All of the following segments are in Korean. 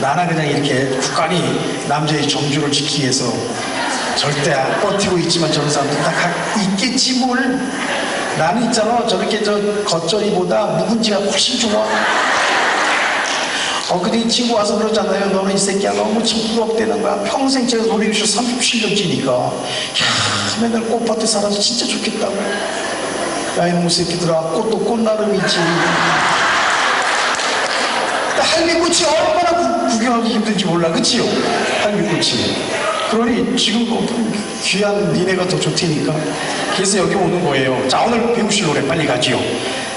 나는 그냥 이렇게 굳건히 남자의 정주를 지키기 위해서 절대 안 버티고 있지만 저런 사람들 다 가- 있겠지 뭘? 나는 있잖아. 저렇게 저 겉절이보다 묵은지가 훨씬 좋아. 엊그제 친구 와서 그러잖아요 너는 이 새끼야. 너무 참 부럽다는 거야. 평생 제가 노래교실 37년째니까 야 맨날 꽃밭에 살아서 진짜 좋겠다고 야 이놈의 새끼들아. 꽃도 꽃나름이지 할미꽃이 얼마나 구, 구경하기 힘든지 몰라 그치요? 할미꽃이 그러니 지금 뭐 귀한 니네가 더 좋다니까 그래서 여기 오는 거예요 자 오늘 배우실 노래 빨리 가지요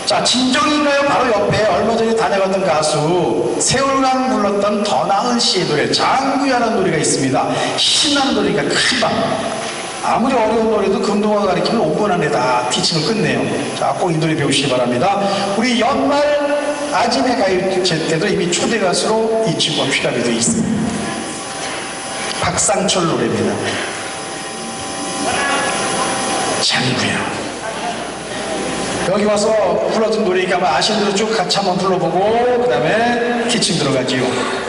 자 진정인가요? 바로 옆에 얼마 전에 다녀갔던 가수 세월강 불렀던 더 나은 씨의 노래 장구야라는 노래가 있습니다 신나는 노래가 큰방 아무리 어려운 노래도 금동화가 가르치면 5분 안에 다 티칭을 끝내요. 자, 꼭 이 노래 배우시기 바랍니다. 우리 연말 아침에 가요제 때도 이미 초대 가수로 이 친구가 피랍이 되어 있습니다. 박상철 노래입니다. 장구야. 여기 와서 불러준 노래니까 아마 아시는 대로 쭉 같이 한번 불러보고 그 다음에 티칭 들어가지요.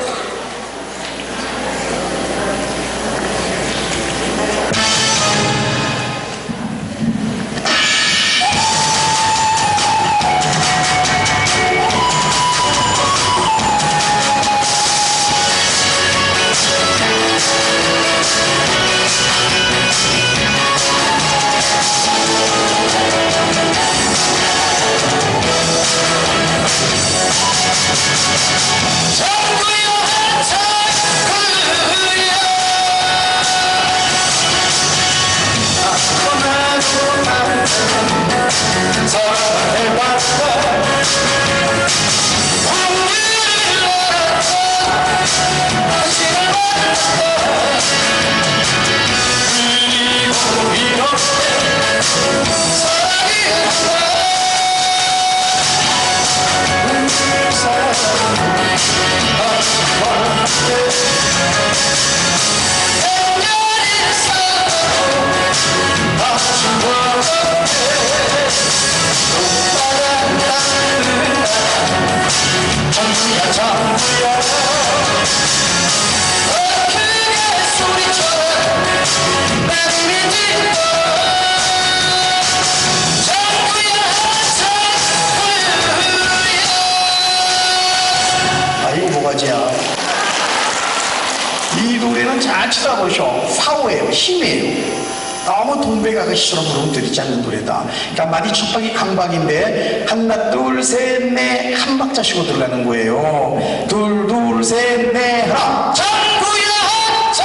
찾아보셔 파워예요. 힘이에요. 너무 동백아가씨처럼 부르면 들리지 않는 노래다. 그러니까 마디 첫 박이 강박인데 하나 둘 셋 넷 한 박자 쉬고 들어가는 거예요. 둘 둘 셋 넷 하나. 장구야 천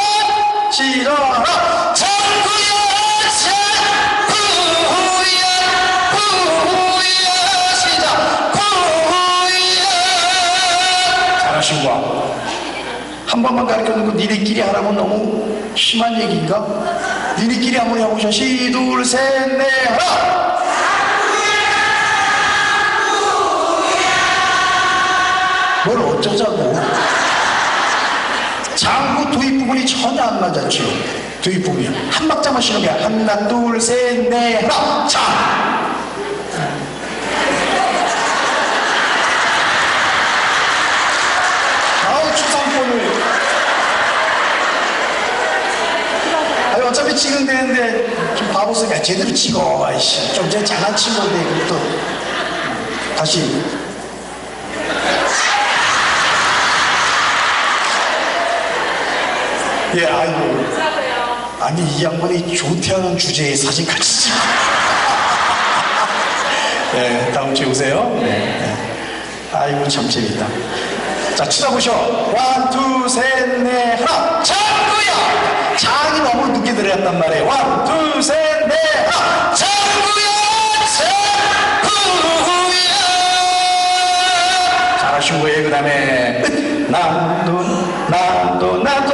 시라라. 장구야 장구야 구야 시작. 구야. 잘하신 거야 한 번만 가르쳐놓고 니네끼리 하라고 너무 심한 얘기인가? 니네끼리 한번 해보셔 시둘셋넷 하나 뭘 어쩌자고. 장구 도입 부분이 전혀 안 맞았죠 도입 부분이. 한 박자만 쉬는 거야 하나 둘셋넷 하나 자 아우 추상권을 어차피 찍은 데는데 좀 바보스가 제대로 찍어 아이씨. 좀 전에 장난친 건데 그것도 다시. 예 아이고. 아니 이 양반이 조퇴하는 주제의 사진 같이 찍어 네 다음 주에 오세요. 네. 네. 아이고 참 재밌다. 자 쳐다보셔 원, 투, 셋, 넷, 하나 늦게 들어갔단 말이에요. 원, 투, 셋, 넷, 하나 장구야 장구야 잘하신 거예요 그 다음에. 나도 나도 나도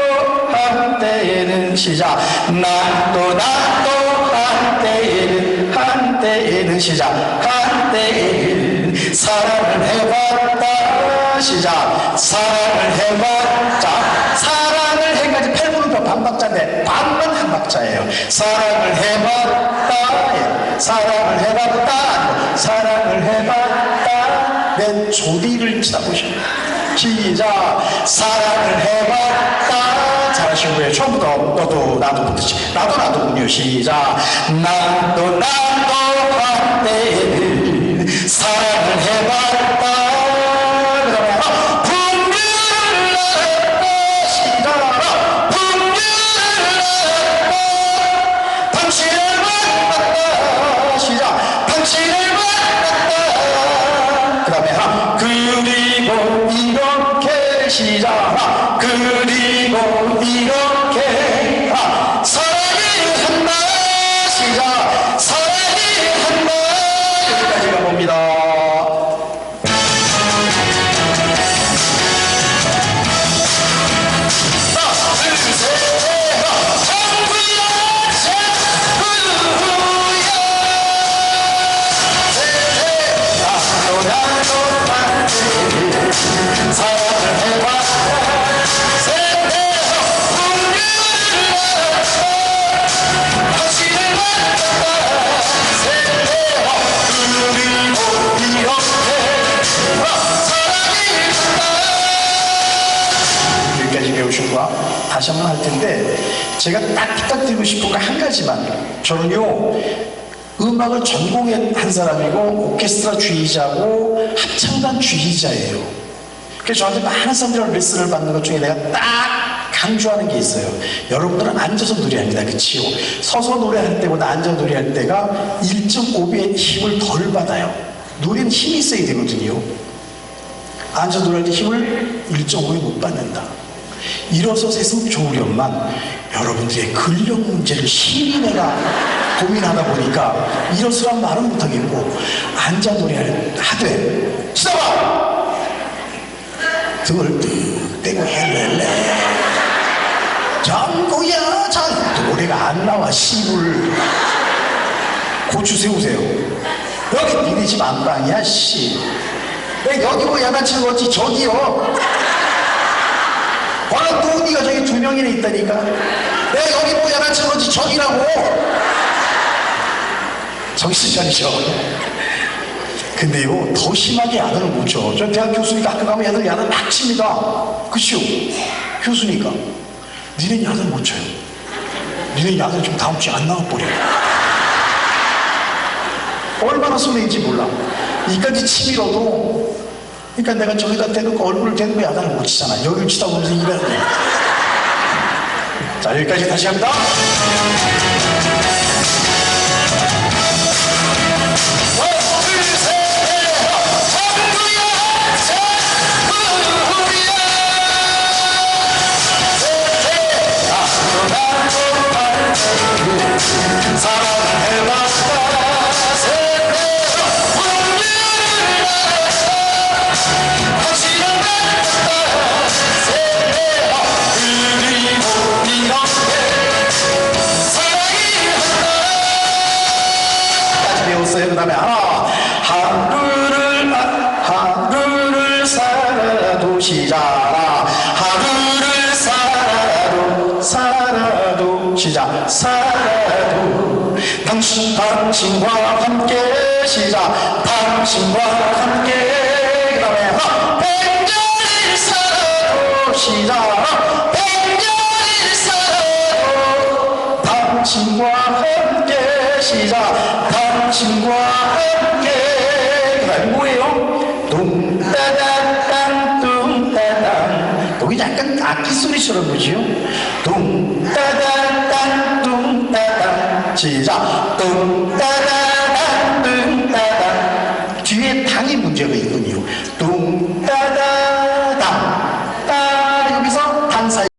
한때에는 시작. 나도 나도 한때에는 한때에는 시작. 한때에는 사랑을 해봤다 시작. 사랑을 해봤자 사랑을 해가지고 팔분음표 반박자인데 반만 한 박자예요. 사랑을 해봤다. 예. 사랑을 해봤다. 사랑을 해봤다. 내 조디를 쳐다보시오 시작. 사랑을 너도 나도 그렇지 나도 나도군요. 시작. 나도 나도 한때는 사랑을 해봤다 그 다시 한번 할 텐데 제가 딱 부탁드리고 싶은 거 한 가지만. 저는요 음악을 전공한 사람이고 오케스트라 주의자고 합창단 주의자예요. 그래서 저한테 많은 사람들이 레슨을 받는 것 중에 내가 딱 강조하는 게 있어요. 여러분들은 앉아서 노래합니다. 그치요? 서서 노래할 때보다 앉아 노래할 때가 1.5배의 힘을 덜 받아요. 노래는 힘이 있어야 되거든요. 앉아 노래할 때 힘을 1.5에 못 받는다. 일어서서 했으면 좋으련만 여러분들의 근력 문제를 내가 고민하다 보니까 일어서란 말은 못하겠고 앉아 노래하되 치다봐 등을 뜩 떼고 헬렐레. 장고야 장 노래가 안 나와 씨불 고추 세우세요. 여기 니네 집 안방이야 씨. 내 여기 뭐 야단치는 거지? 저기요 명이나 있다니까 내 여기 뭐 야단치는 거지 저기라고 정신 차리셔 근데요 더 심하게 야단을 못 쳐. 저 대학 교수니까 학교 가면 야단 야단 막 칩니다 그치요 교수니까 니네 야단 못 쳐요 니네 야단 지금 다음 주에 안 나와버려 얼마나 손해인지 몰라. 이까지 치밀어도, 그러니까 내가 저기다 대놓고 얼굴을 대놓고 야단을 못 치잖아. 여기를 치다 보면서 일하는 거야. 자, 여기까지 다시 합니다. 하루를 아- 하루를 살아도 시작 하루를 살아도 살아도 시작 살아도 당신 당신과 함께 시작 당신과 함께 여기 약간 악기 소리처럼 보지요? 둥따다땅 둥따당 시작 둥